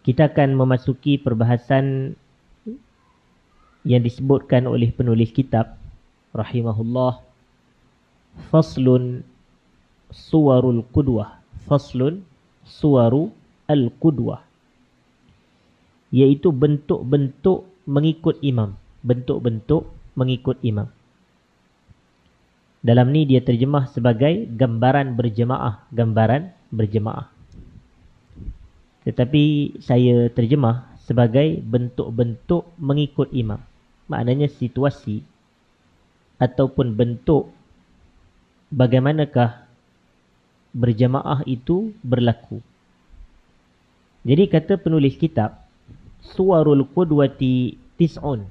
kita akan memasuki perbahasan yang disebutkan oleh penulis kitab rahimahullah faslun suwarul qudwah. Faslun suwaru al qudwah iaitu bentuk-bentuk mengikut imam. Bentuk-bentuk mengikut imam. Dalam ni dia terjemah sebagai gambaran berjemaah. Gambaran berjemaah tetapi saya terjemah sebagai bentuk-bentuk mengikut imam maknanya situasi ataupun bentuk bagaimanakah berjamaah itu berlaku. Jadi kata penulis kitab Suwarul Qudwati Tis'un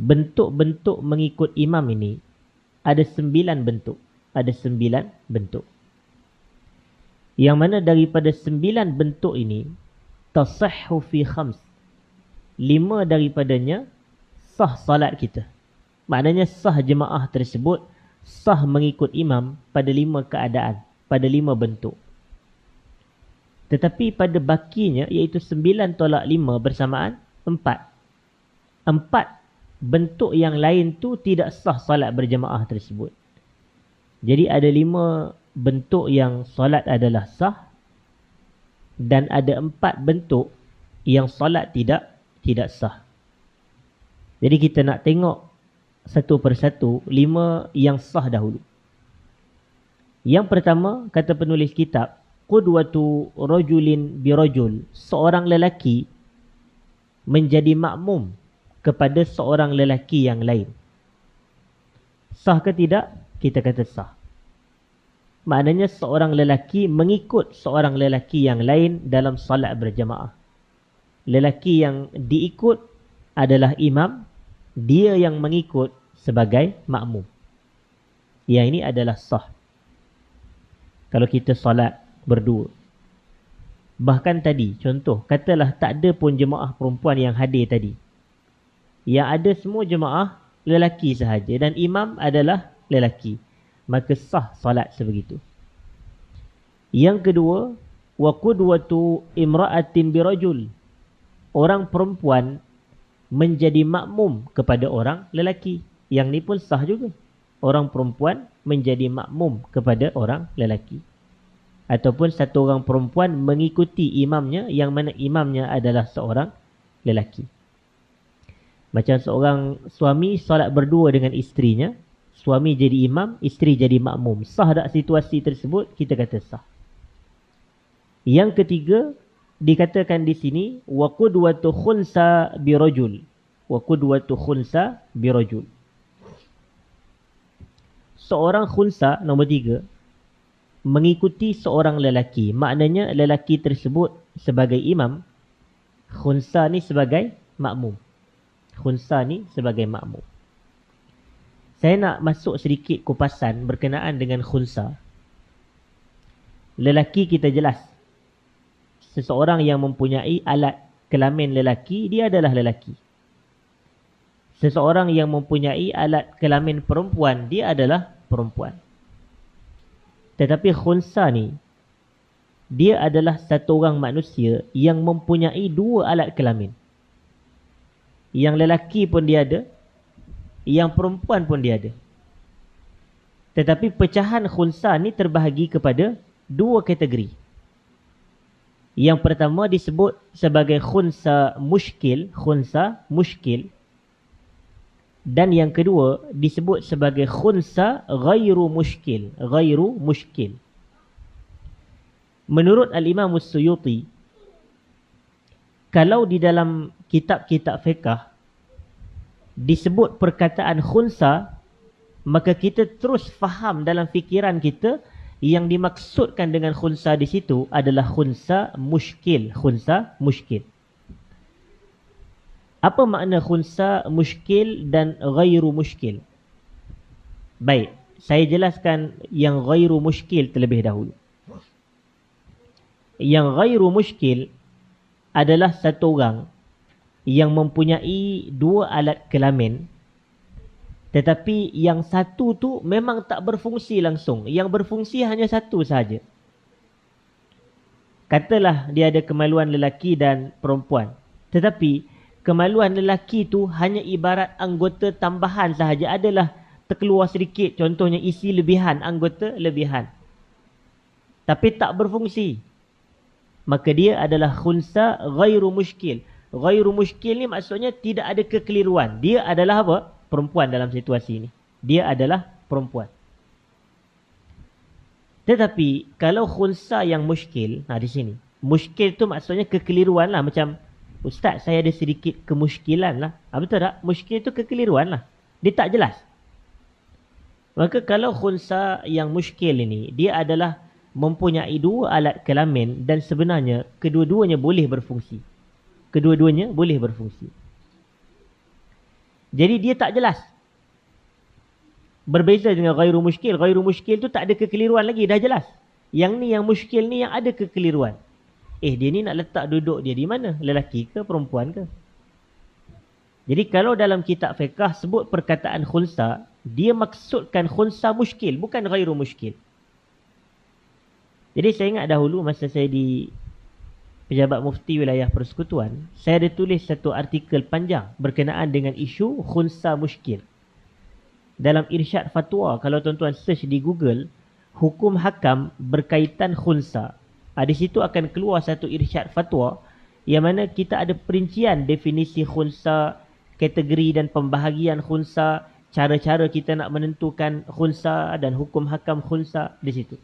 Bentuk-bentuk mengikut imam ini ada sembilan bentuk. Ada sembilan bentuk. Yang mana daripada sembilan bentuk ini tasahhu fi khams lima daripadanya sah salat kita. Maknanya sah jemaah tersebut sah mengikut imam pada lima keadaan, pada lima bentuk. Tetapi pada bakinya iaitu sembilan tolak lima bersamaan empat. Empat bentuk yang lain tu tidak sah salat berjemaah tersebut. Jadi ada lima bentuk yang salat adalah sah dan ada empat bentuk yang salat tidak tidak sah. Jadi kita nak tengok satu persatu lima yang sah dahulu. Yang pertama kata penulis kitab qudwatu rajulin bi rajul seorang lelaki menjadi makmum kepada seorang lelaki yang lain. Sah ke tidak? Kita kata sah. Maknanya seorang lelaki mengikut seorang lelaki yang lain dalam salat berjamaah lelaki yang diikut adalah imam, dia yang mengikut sebagai makmum. Yang ini adalah sah. Kalau kita salat berdua. Bahkan tadi, contoh, katalah tak ada pun jemaah perempuan yang hadir tadi. Yang ada semua jemaah lelaki sahaja dan imam adalah lelaki. Maka sah salat sebegitu. Yang kedua, wa qudwatu imra'atin birajul orang perempuan menjadi makmum kepada orang lelaki. Yang ni pun sah juga. Orang perempuan menjadi makmum kepada orang lelaki. Ataupun satu orang perempuan mengikuti imamnya yang mana imamnya adalah seorang lelaki. Macam seorang suami solat berdua dengan isterinya. Suami jadi imam, isteri jadi makmum. Sah tak situasi tersebut? Kita kata sah. Yang ketiga, dikatakan di sini rajul wa qudwatu khunsa bi rajul seorang khunsa nombor tiga mengikuti seorang lelaki maknanya lelaki tersebut sebagai imam khunsa ni sebagai makmum khunsa ni sebagai makmum saya nak masuk sedikit kupasan berkenaan dengan khunsa lelaki kita jelas seseorang yang mempunyai alat kelamin lelaki, dia adalah lelaki. Seseorang yang mempunyai alat kelamin perempuan, dia adalah perempuan. Tetapi khunsa ni, dia adalah satu orang manusia yang mempunyai dua alat kelamin. Yang lelaki pun dia ada, yang perempuan pun dia ada. Tetapi pecahan khunsa ni terbahagi kepada dua kategori. Yang pertama disebut sebagai khunsa muskil, khunsa muskil. Dan yang kedua disebut sebagai khunsa ghairu muskil, ghairu muskil. Menurut Al-Imam Suyuti, kalau di dalam kitab-kitab fiqah disebut perkataan khunsa, maka kita terus faham dalam fikiran kita yang dimaksudkan dengan khunsa di situ adalah khunsa muskil, khunsa muskil. Apa makna khunsa muskil dan ghairu muskil? Baik, saya jelaskan yang ghairu muskil terlebih dahulu. Yang ghairu muskil adalah satu orang yang mempunyai dua alat kelamin tetapi yang satu tu memang tak berfungsi langsung. Yang berfungsi hanya satu sahaja. Katalah dia ada kemaluan lelaki dan perempuan. Tetapi kemaluan lelaki tu hanya ibarat anggota tambahan sahaja adalah terkeluar sedikit. Contohnya isi lebihan, anggota lebihan. Tapi tak berfungsi. Maka dia adalah khunsa ghairu muskil. Ghairu muskil ni maksudnya tidak ada kekeliruan. Dia adalah apa? Perempuan dalam situasi ini. Dia adalah perempuan. Tetapi kalau khunsa yang muskil, nah di sini. Muskil tu maksudnya kekeliruan lah. Macam, Ustaz saya ada sedikit kemuskilan lah. Ha, betul tak? Muskil tu kekeliruan lah. Dia tak jelas. Maka kalau khunsa yang muskil ini, dia adalah mempunyai dua alat kelamin dan sebenarnya kedua-duanya boleh berfungsi. Kedua-duanya boleh berfungsi. Jadi dia tak jelas. Berbeza dengan ghairu muskil. Ghairu muskil tu tak ada kekeliruan lagi. Dah jelas. Yang ni yang muskil ni yang ada kekeliruan. Eh dia ni nak letak duduk dia di mana? Lelaki ke perempuan ke? Jadi kalau dalam kitab fiqah sebut perkataan khunsa. Dia maksudkan khunsa muskil. Bukan ghairu muskil. Jadi saya ingat dahulu masa saya di pejabat mufti wilayah persekutuan. Saya ada tulis satu artikel panjang berkenaan dengan isu khunsa muskil dalam irsyad fatwa kalau tuan-tuan search di Google hukum hakam berkaitan khunsa ha, di situ akan keluar satu irsyad fatwa yang mana kita ada perincian definisi khunsa kategori dan pembahagian khunsa cara-cara kita nak menentukan khunsa dan hukum hakam khunsa di situ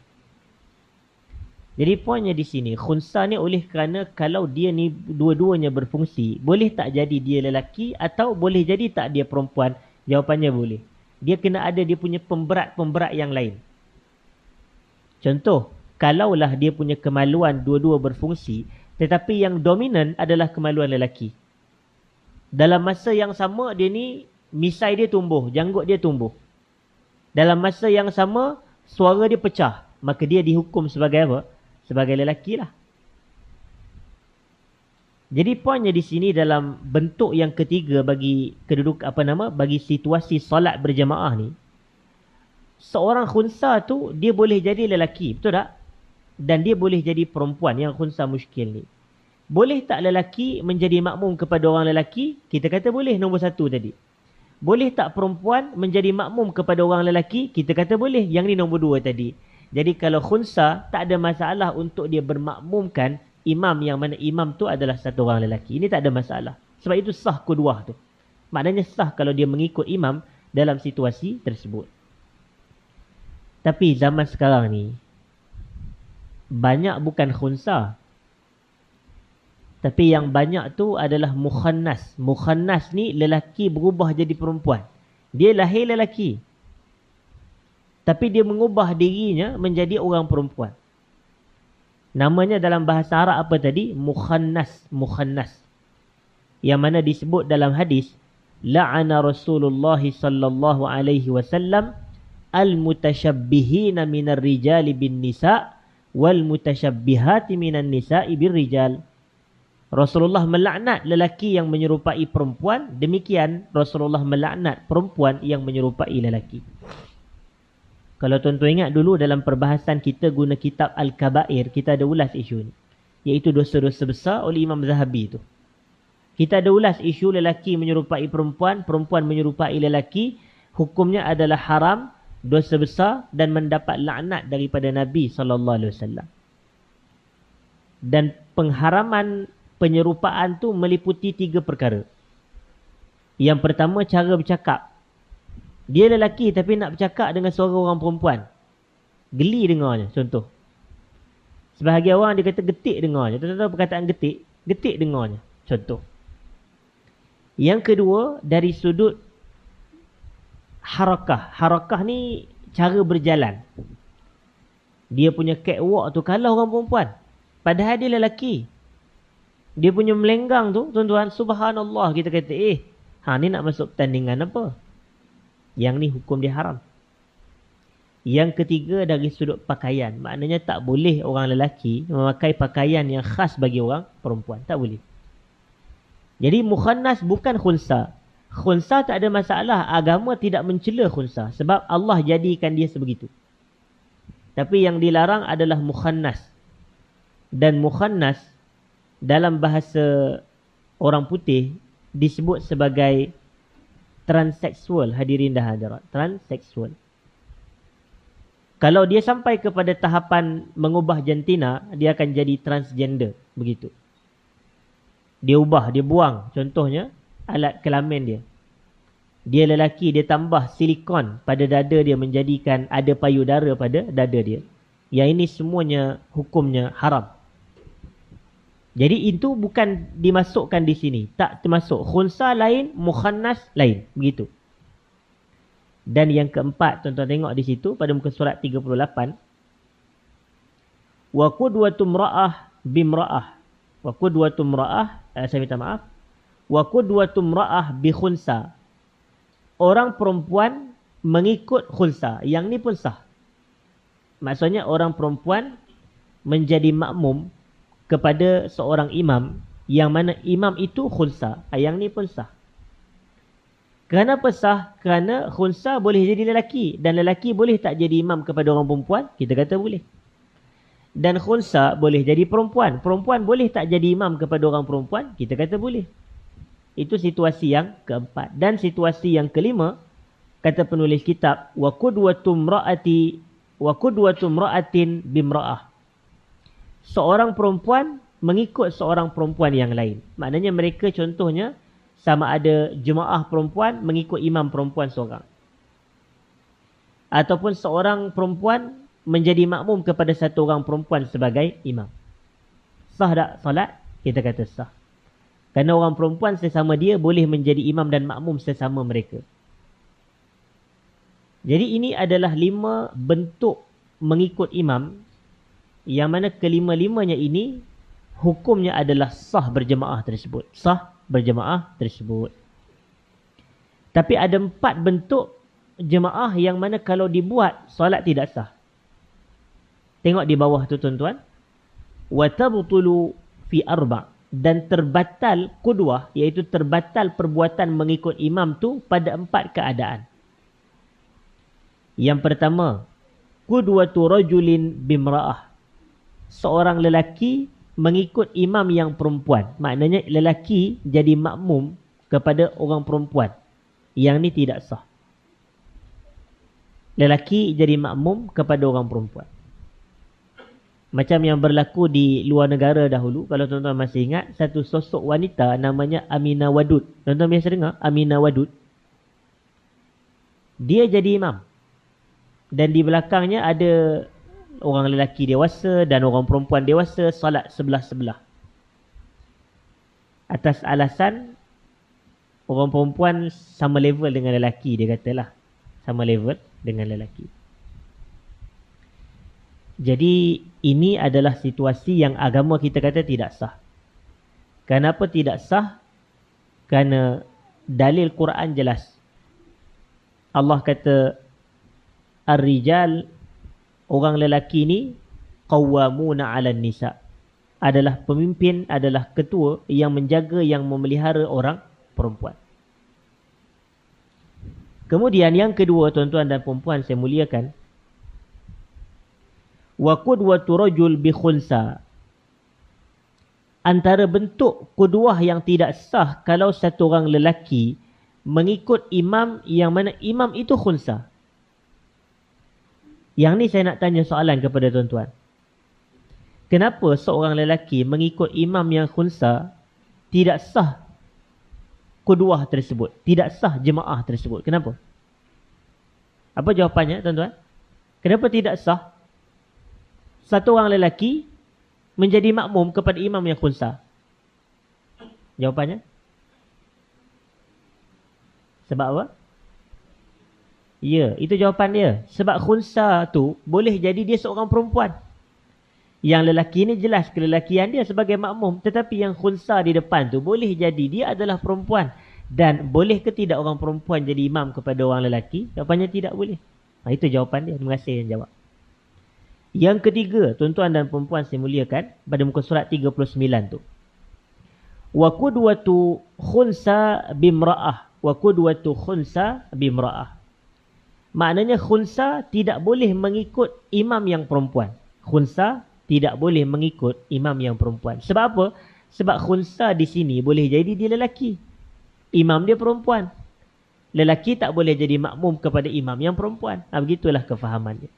jadi poinnya di sini khunsa ni oleh kerana kalau dia ni dua-duanya berfungsi boleh tak jadi dia lelaki atau boleh jadi tak dia perempuan jawapannya boleh dia kena ada dia punya pemberat-pemberat yang lain. Contoh, kalaulah dia punya kemaluan dua-dua berfungsi, tetapi yang dominan adalah kemaluan lelaki. Dalam masa yang sama, dia ni, misai dia tumbuh, janggut dia tumbuh. Dalam masa yang sama, suara dia pecah. Maka dia dihukum sebagai apa? Sebagai lelaki lah. Jadi poinnya di sini dalam bentuk yang ketiga bagi keduduk apa nama bagi situasi solat berjamaah ni seorang khunsa tu dia boleh jadi lelaki betul tak? Dan dia boleh jadi perempuan yang khunsa muskil ni. Boleh tak lelaki menjadi makmum kepada orang lelaki? Kita kata boleh nombor satu tadi. Boleh tak perempuan menjadi makmum kepada orang lelaki? Kita kata boleh. Yang ni nombor dua tadi jadi kalau khunsa tak ada masalah untuk dia bermakmumkan imam yang mana imam tu adalah satu orang lelaki. Ini tak ada masalah. Sebab itu sah kuduah tu. Maknanya sah kalau dia mengikut imam dalam situasi tersebut. Tapi zaman sekarang ni, banyak bukan khunsa. Tapi yang banyak tu adalah mukhannas. Mukhannas ni lelaki berubah jadi perempuan. Dia lahir lelaki. Tapi dia mengubah dirinya menjadi orang perempuan. Namanya dalam bahasa Arab apa tadi? Mukhannas. Mukhannas. Yang mana disebut dalam hadis. La'ana Rasulullah sallallahu alaihi wasallam al-mutashabbihina minar rijali bin nisa' wal mutashabbihati minan nisa'i bir rijal. Rasulullah melaknat lelaki yang menyerupai perempuan. Demikian Rasulullah melaknat perempuan yang menyerupai lelaki. Kalau tuan-tuan ingat dulu dalam perbahasan kita guna kitab Al-Kabair, kita ada ulas isu ni. Iaitu dosa-dosa besar oleh Imam Zahabi itu. Kita ada ulas isu lelaki menyerupai perempuan, perempuan menyerupai lelaki. Hukumnya adalah haram, dosa besar dan mendapat laknat daripada Nabi SAW. Dan pengharaman penyerupaan tu meliputi tiga perkara. Yang pertama cara bercakap. Dia lelaki tapi nak bercakap dengan suara orang perempuan. Geli dengarnya contoh. Sebahagian orang dia kata getik dengarnya. Tahu-tahu perkataan getik, getik dengarnya. Contoh. Yang kedua dari sudut harakah. Harakah ni cara berjalan. Dia punya catwalk tu kalah orang perempuan. Padahal dia lelaki. Dia punya melenggang tu, tuan-tuan, subhanallah kita kata, eh, ha ni nak masuk pertandingan apa? Yang ni hukum dia haram. Yang ketiga dari sudut pakaian. Maknanya tak boleh orang lelaki memakai pakaian yang khas bagi orang perempuan. Tak boleh. Jadi mukhannas bukan khunsa. Khunsa tak ada masalah. Agama tidak mencela khunsa. Sebab Allah jadikan dia sebegitu. Tapi yang dilarang adalah mukhannas. dan mukhannas dalam bahasa orang putih disebut sebagai transseksual hadirin dah hadirat. Transseksual kalau dia sampai kepada tahapan mengubah jantina dia akan jadi transgender. Begitu. Dia ubah dia buang. Contohnya alat kelamin dia. Dia lelaki dia tambah silikon pada dada dia menjadikan ada payudara pada dada dia. Yang ini semuanya hukumnya haram jadi itu bukan dimasukkan di sini. Tak termasuk. Khunsa lain, mukhannas lain. Begitu. Dan yang keempat, tuan-tuan tengok di situ pada muka surat 38. Wa qudwatum ra'ah bimra'ah. Wa qudwatum ra'ah, eh, saya minta maaf. Wa qudwatum ra'ah bi khunsa. Orang perempuan mengikut khunsa. Yang ni pun sah. Maksudnya orang perempuan menjadi makmum kepada seorang imam yang mana imam itu khunsa. Yang ni pun sah. Kenapa sah? Kerana khunsa boleh jadi lelaki. Dan lelaki boleh tak jadi imam kepada orang perempuan? Kita kata boleh. Dan khunsa boleh jadi perempuan. Perempuan boleh tak jadi imam kepada orang perempuan? Kita kata boleh. Itu situasi yang keempat. Dan situasi yang kelima, kata penulis kitab, وَكُدْوَةُ مْرَأَةِ وَكُدْوَةُ raa'tin bimraah seorang perempuan mengikut seorang perempuan yang lain. Maknanya mereka contohnya sama ada jemaah perempuan mengikut imam perempuan seorang. Ataupun seorang perempuan menjadi makmum kepada satu orang perempuan sebagai imam. Sah tak solat? Kita kata sah. Kerana orang perempuan sesama dia boleh menjadi imam dan makmum sesama mereka. Jadi ini adalah lima bentuk mengikut imam yang mana kelima-limanya ini hukumnya adalah sah berjemaah tersebut. Sah berjemaah tersebut. Tapi ada empat bentuk jemaah yang mana kalau dibuat solat tidak sah. Tengok di bawah tu tuan-tuan. Watabutulu fi arba dan terbatal kuduah iaitu terbatal perbuatan mengikut imam tu pada empat keadaan. Yang pertama, kuduatu rajulin bimra'ah seorang lelaki mengikut imam yang perempuan. Maknanya lelaki jadi makmum kepada orang perempuan. Yang ni tidak sah. Lelaki jadi makmum kepada orang perempuan. Macam yang berlaku di luar negara dahulu. Kalau tuan-tuan masih ingat. Satu sosok wanita namanya Amina Wadud. Tuan-tuan biasa dengar Amina Wadud. Dia jadi imam. Dan di belakangnya ada orang lelaki dewasa dan orang perempuan dewasa salat sebelah-sebelah. Atas alasan orang perempuan sama level dengan lelaki dia katalah. Sama level dengan lelaki. Jadi ini adalah situasi yang agama kita kata tidak sah. Kenapa tidak sah? Kerana dalil Quran jelas. Allah kata Ar-rijal orang lelaki ni qawwamuna 'alan nisa. Adalah pemimpin adalah ketua yang menjaga yang memelihara orang perempuan. Kemudian yang kedua tuan-tuan dan puan saya muliakan. Wa qudwatu rajul bi khunsa antara bentuk qudwah yang tidak sah kalau satu orang lelaki mengikut imam yang mana imam itu khunsa yang ni saya nak tanya soalan kepada tuan-tuan. Kenapa seorang lelaki mengikut imam yang khunsa tidak sah kuduah tersebut? Tidak sah jemaah tersebut. Kenapa? Apa jawapannya tuan-tuan? Kenapa tidak sah satu orang lelaki menjadi makmum kepada imam yang khunsa? Jawapannya? Sebab apa? Ya, itu jawapan dia. Sebab khunsa tu boleh jadi dia seorang perempuan. Yang lelaki ni jelas kelelakian dia sebagai makmum. Tetapi yang khunsa di depan tu boleh jadi dia adalah perempuan. Dan boleh ke tidak orang perempuan jadi imam kepada orang lelaki? Jawapannya tidak boleh. Ha, itu jawapan dia. Terima kasih yang jawab. Yang ketiga, tuan-tuan dan perempuan saya muliakan. Pada muka surat 39 tu. Wa kudwatu khunsa bimra'ah. Wa kudwatu khunsa bimra'ah. Maknanya khunsa tidak boleh mengikut imam yang perempuan. Khunsa tidak boleh mengikut imam yang perempuan. Sebab apa? Sebab khunsa di sini boleh jadi dia lelaki. Imam dia perempuan. Lelaki tak boleh jadi makmum kepada imam yang perempuan. Ha, begitulah kefahamannya.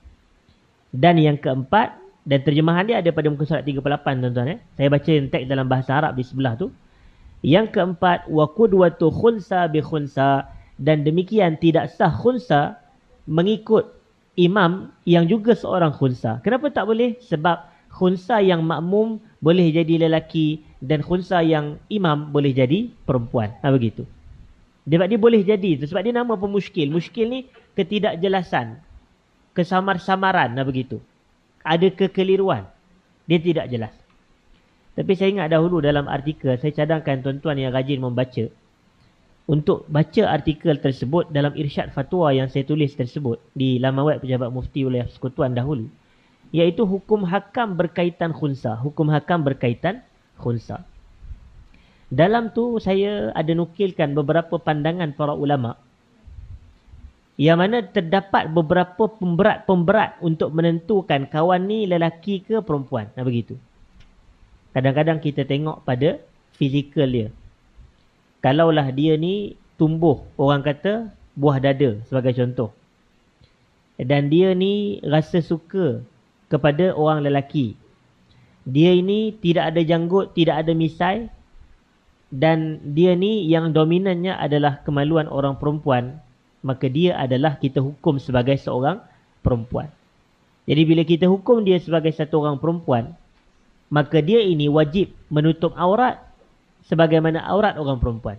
Dan yang keempat, dan terjemahan dia ada pada muka surat 38 tuan-tuan. Eh. Saya baca teks dalam bahasa Arab di sebelah tu. Yang keempat, wa qudwatu khunsa bi khunsa dan demikian tidak sah khunsa mengikut imam yang juga seorang khunsa. Kenapa tak boleh? Sebab khunsa yang makmum boleh jadi lelaki dan khunsa yang imam boleh jadi perempuan. Ha, begitu. Sebab dia boleh jadi. Sebab dia nama apa muskil. Muskil ni ketidakjelasan. Kesamar-samaran. Ha, begitu. Ada kekeliruan. Dia tidak jelas. Tapi saya ingat dahulu dalam artikel, saya cadangkan tuan-tuan yang rajin membaca. Untuk baca artikel tersebut dalam irsyad fatwa yang saya tulis tersebut di laman web pejabat mufti oleh sekutuan dahulu iaitu hukum hakam berkaitan khunsa. Hukum hakam berkaitan khunsa. Dalam tu saya ada nukilkan beberapa pandangan para ulama yang mana terdapat beberapa pemberat-pemberat untuk menentukan kawan ni lelaki ke perempuan. Nah begitu. Kadang-kadang kita tengok pada fizikal dia. Kalaulah dia ni tumbuh orang kata buah dada sebagai contoh. Dan dia ni rasa suka kepada orang lelaki. Dia ini tidak ada janggut, tidak ada misai. Dan dia ni yang dominannya adalah kemaluan orang perempuan. Maka dia adalah kita hukum sebagai seorang perempuan. Jadi bila kita hukum dia sebagai satu orang perempuan. Maka dia ini wajib menutup aurat sebagaimana aurat orang perempuan.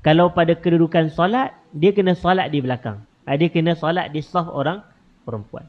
Kalau pada kedudukan solat, dia kena solat di belakang. Dia kena solat di saf orang perempuan.